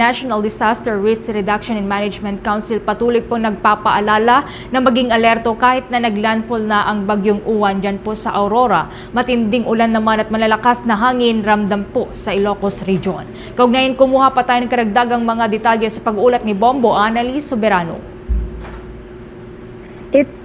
National Disaster Risk Reduction and Management Council patuloy pong nagpapaalala na maging alerto kahit na naglandfall na ang bagyong uwan dyan po sa Aurora. Matinding ulan naman at malalakas na hangin ramdam po sa Ilocos Region. Kaugnayan kumuha pa tayo ng karagdagang mga detalye sa pag-ulat ni Bombo Annalise Soberano. It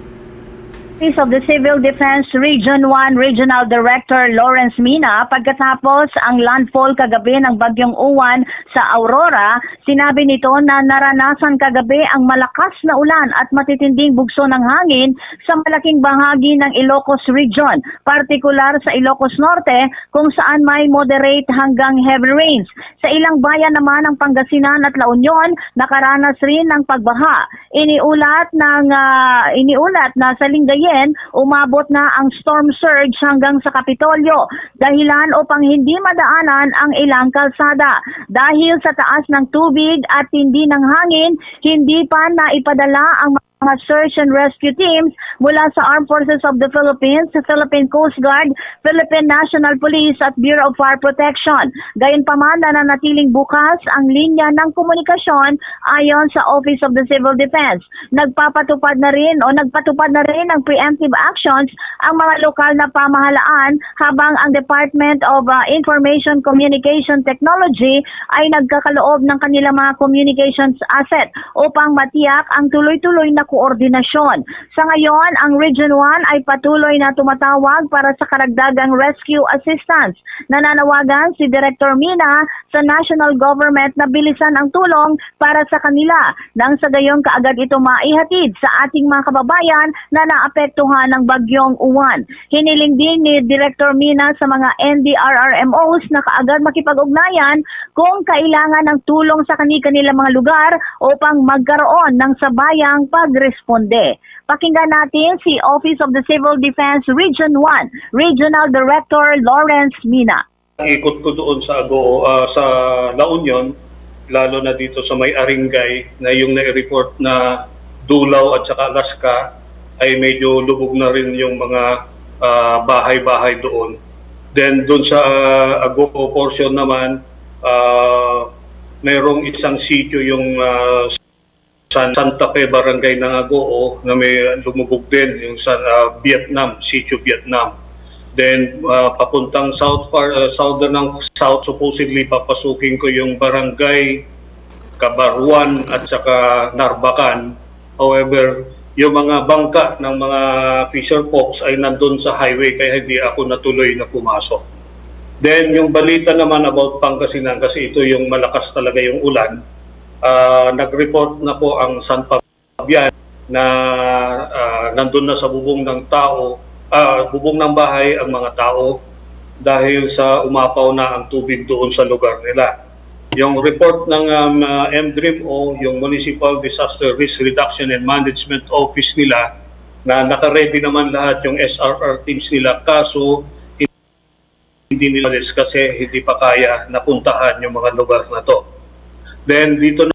Office of the Civil Defense Region 1 Regional Director Lawrence Mina pagkatapos ang landfall kagabi ng bagyong uwan sa Aurora, sinabi nito na naranasan kagabi ang malakas na ulan at matitinding bugso ng hangin sa malaking bahagi ng Ilocos Region, partikular sa Ilocos Norte kung saan may moderate hanggang heavy rains. Sa ilang bayan naman ng Pangasinan at La Union, nakaranas rin ng pagbaha. Iniulat ng ah, iniulat na sa Lingayen, umabot na ang storm surge hanggang sa Kapitolyo dahilan upang hindi madaanan ang ilang kalsada. Dahil sa taas ng tubig at hindi ng hangin, hindi pa naipadala ang mga search and rescue teams mula sa Armed Forces of the Philippines, sa Philippine Coast Guard, Philippine National Police at Bureau of Fire Protection. Gayunpaman, nananatiling bukas ang linya ng komunikasyon ayon sa Office of the Civil Defense. Nagpapatupad na rin o nagpatupad na rin ng preemptive actions ang mga lokal na pamahalaan habang ang Department of uh, Information Communication Technology ay nagkakaloob ng kanilang mga communications asset upang matiyak ang tuloy-tuloy na koordinasyon. Sa ngayon, ang Region 1 ay patuloy na tumatawag para sa karagdagang rescue assistance. Nananawagan si Director Mina sa national government na bilisan ang tulong para sa kanila nang sa gayon kaagad ito maihatid sa ating mga kababayan na naapektuhan ng bagyong uwan. Hiniling din ni Director Mina sa mga NDRRMOs na kaagad makipag-ugnayan kung kailangan ng tulong sa kani-kanilang mga lugar upang magkaroon ng sabayang pagresponde. Pakinggan natin si Office of the Civil Defense Region 1 Regional Director Lawrence Mina. Ikot ko doon sa Ago, ah, sa La Union, lalo na dito sa may Aringay, na yung nai-report na Dulaw at saka Alaska, ay medyo lubog na rin yung mga ah, bahay-bahay doon. Then doon sa ah, Ago portion naman, ah, mayroong isang sitio yung ah, San Santa Fe Barangay ng Agoo na may lumubog din yung sa ah, Vietnam, sitio Vietnam. Then uh, papuntang south far uh, southern ng south supposedly papasukin ko yung barangay Kabaruan at saka Narbacan. However, yung mga bangka ng mga fisher folks ay nandun sa highway kaya hindi ako natuloy na pumasok. Then yung balita naman about Pangasinan kasi ito yung malakas talaga yung ulan. Ah, nag-report na po ang San Fabian na ah, nandun na sa bubong ng tao, ah, bubong ng bahay ang mga tao dahil sa umapaw na ang tubig doon sa lugar nila. Yung report ng um, uh, MDRIMO, yung Municipal Disaster Risk Reduction and Management Office nila, na naka-ready naman lahat yung SRR teams nila, kaso hindi nila kasi hindi pa kaya napuntahan yung mga lugar na to. Then dito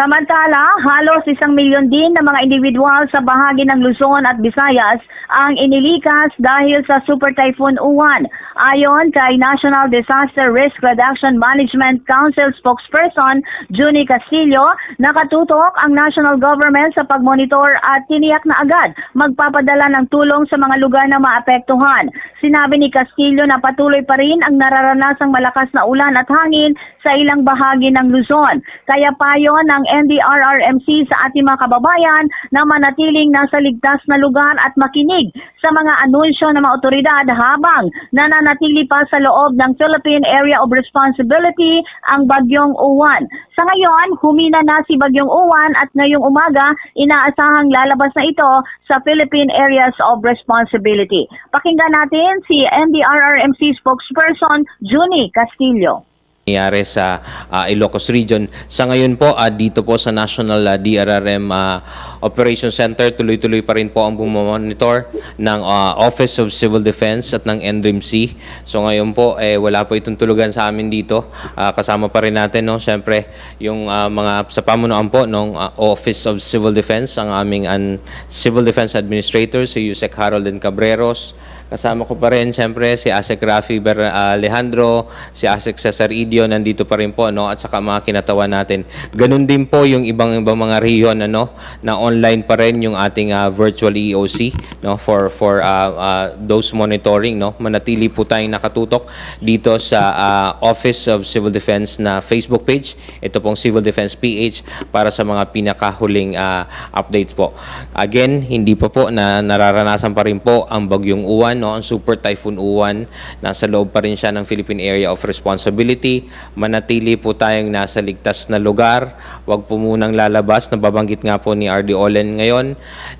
Samantala, halos isang milyon din na mga individual sa bahagi ng Luzon at Visayas ang inilikas dahil sa Super Typhoon Uwan. Ayon kay National Disaster Risk Reduction Management Council spokesperson Juni Castillo, nakatutok ang national government sa pagmonitor at tiniyak na agad magpapadala ng tulong sa mga lugar na maapektuhan. Sinabi ni Castillo na patuloy pa rin ang nararanasang malakas na ulan at hangin sa ilang bahagi ng Luzon. Kaya payo ng NDRRMC sa ating mga kababayan na manatiling nasa ligtas na lugar at makinig sa mga anunsyo ng mga otoridad habang nananatili pa sa loob ng Philippine Area of Responsibility ang Bagyong Uwan. Sa ngayon, humina na si Bagyong Uwan at ngayong umaga, inaasahang lalabas na ito sa Philippine Areas of Responsibility. Pakinggan natin si NDRRMC spokesperson Juni Castillo. Nangyayari sa ah, Ilocos Region. Sa ngayon po, ah, dito po sa National ah, DRRM ah, Operation Center, tuloy-tuloy pa rin po ang bumomonitor ng ah, Office of Civil Defense at ng NDRIMC. So ngayon po, eh, wala po itong tulugan sa amin dito. Ah, kasama pa rin natin, no? Siyempre, yung ah, mga sa pamunuan po ng ah, Office of Civil Defense, ang aming an, Civil Defense Administrator, si Yusek Harold N. Cabreros, Kasama ko pa rin siyempre si Asek Rafi ah, Alejandro, si Asek Cesar Idio nandito pa rin po no at saka mga kinatawan natin. Ganun din po yung ibang ibang mga region ano na online pa rin yung ating ah, virtual EOC no for for ah, ah, those monitoring no. Manatili po tayong nakatutok dito sa ah, Office of Civil Defense na Facebook page. Ito pong Civil Defense PH para sa mga pinakahuling ah, updates po. Again, hindi pa po na nararanasan pa rin po ang bagyong Uwan, no? ang Super Typhoon Uwan. Nasa loob pa rin siya ng Philippine Area of Responsibility. Manatili po tayong nasa ligtas na lugar. Huwag po munang lalabas. Nababanggit nga po ni RD Olen ngayon.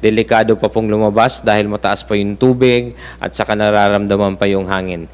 Delikado pa pong lumabas dahil mataas pa yung tubig at saka nararamdaman pa yung hangin.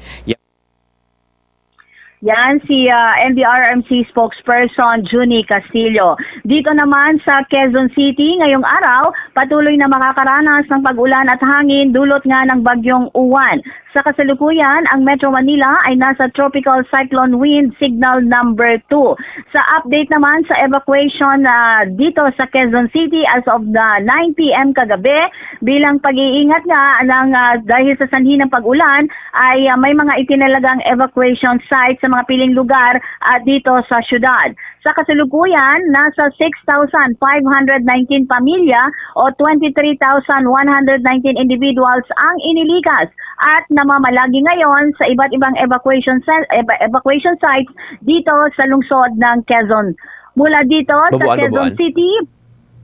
Yan si ah, NDRMC spokesperson Juni Castillo. Dito naman sa Quezon City ngayong araw, patuloy na makakaranas ng pag-ulan at hangin dulot nga ng bagyong Uwan. Sa kasalukuyan, ang Metro Manila ay nasa tropical cyclone wind signal number 2. Sa update naman sa evacuation ah, dito sa Quezon City as of the 9 p.m. kagabi, bilang pag-iingat nga ng ah, dahil sa sanhi ng pag-ulan ay ah, may mga itinalagang evacuation sites sa mga piling lugar at dito sa syudad. Sa kasalukuyan, nasa 6,519 pamilya o 23,119 individuals ang inilikas at namamalagi ngayon sa iba't ibang evacuation evacuation sites dito sa lungsod ng Quezon. Mula dito sa Babuan, Quezon Babuan. City,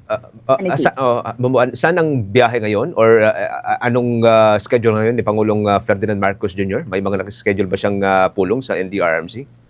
Ano, ah, sa, oh, ah, Mamuan, saan ang biyahe ngayon? Or ah, anong ah, schedule ngayon ni Pangulong ah, Ferdinand Marcos Jr.? May mga nakaschedule ba siyang ah, pulong sa NDRMC?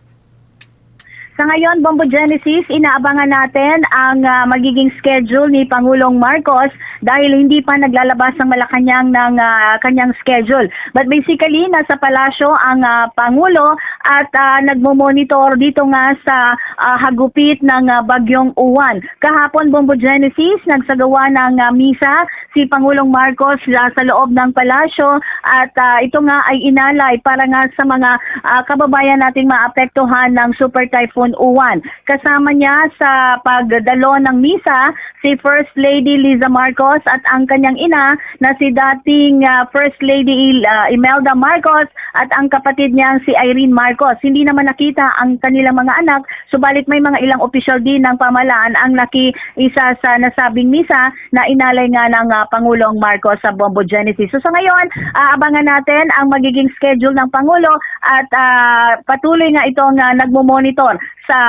Sa ngayon, Bombo Genesis, inaabangan natin ang ah, magiging schedule ni Pangulong Marcos dahil hindi pa naglalabas ang Malacanang ng ah, kanyang schedule. But basically, nasa palasyo ang ah, Pangulo at ah, nagmo-monitor dito nga sa ah, hagupit ng ah, Bagyong Uwan. Kahapon, Bombo Genesis, nagsagawa ng ah, misa si Pangulong Marcos ah, sa loob ng palasyo at ah, ito nga ay inalay para nga sa mga ah, kababayan nating maapektuhan ng Super Typhoon Uwan. Kasama niya sa pagdalo ng misa si First Lady Liza Marcos at ang kanyang ina na si dating ah, First Lady ah, Imelda Marcos at ang kapatid niyang si Irene Marcos. Hindi naman nakita ang kanilang mga anak, subalit may mga ilang opisyal din ng pamalaan ang naki-isa sa nasabing misa na inalay nga ng ah, Pangulong Marcos sa Bombo Genesis. So sa ngayon, aabangan natin ang magiging schedule ng Pangulo at ah, patuloy nga itong ah, nagmo-monitor sa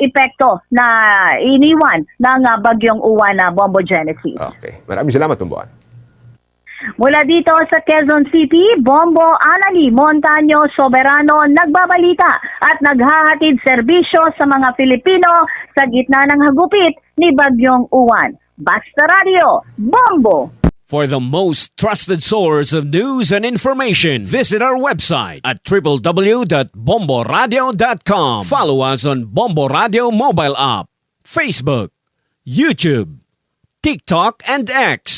epekto na iniwan ng ah, bagyong uwan na Bombo Genesis. Okay. Maraming salamat, Tumbuan. Mula dito sa Quezon City, Bombo Anali Montaño Soberano nagbabalita at naghahatid serbisyo sa mga Pilipino sa gitna ng hagupit ni Bagyong Uwan. Basta Radio, Bombo! For the most trusted source of news and information, visit our website at www.bomboradio.com. Follow us on Bombo Radio mobile app, Facebook, YouTube, TikTok, and X,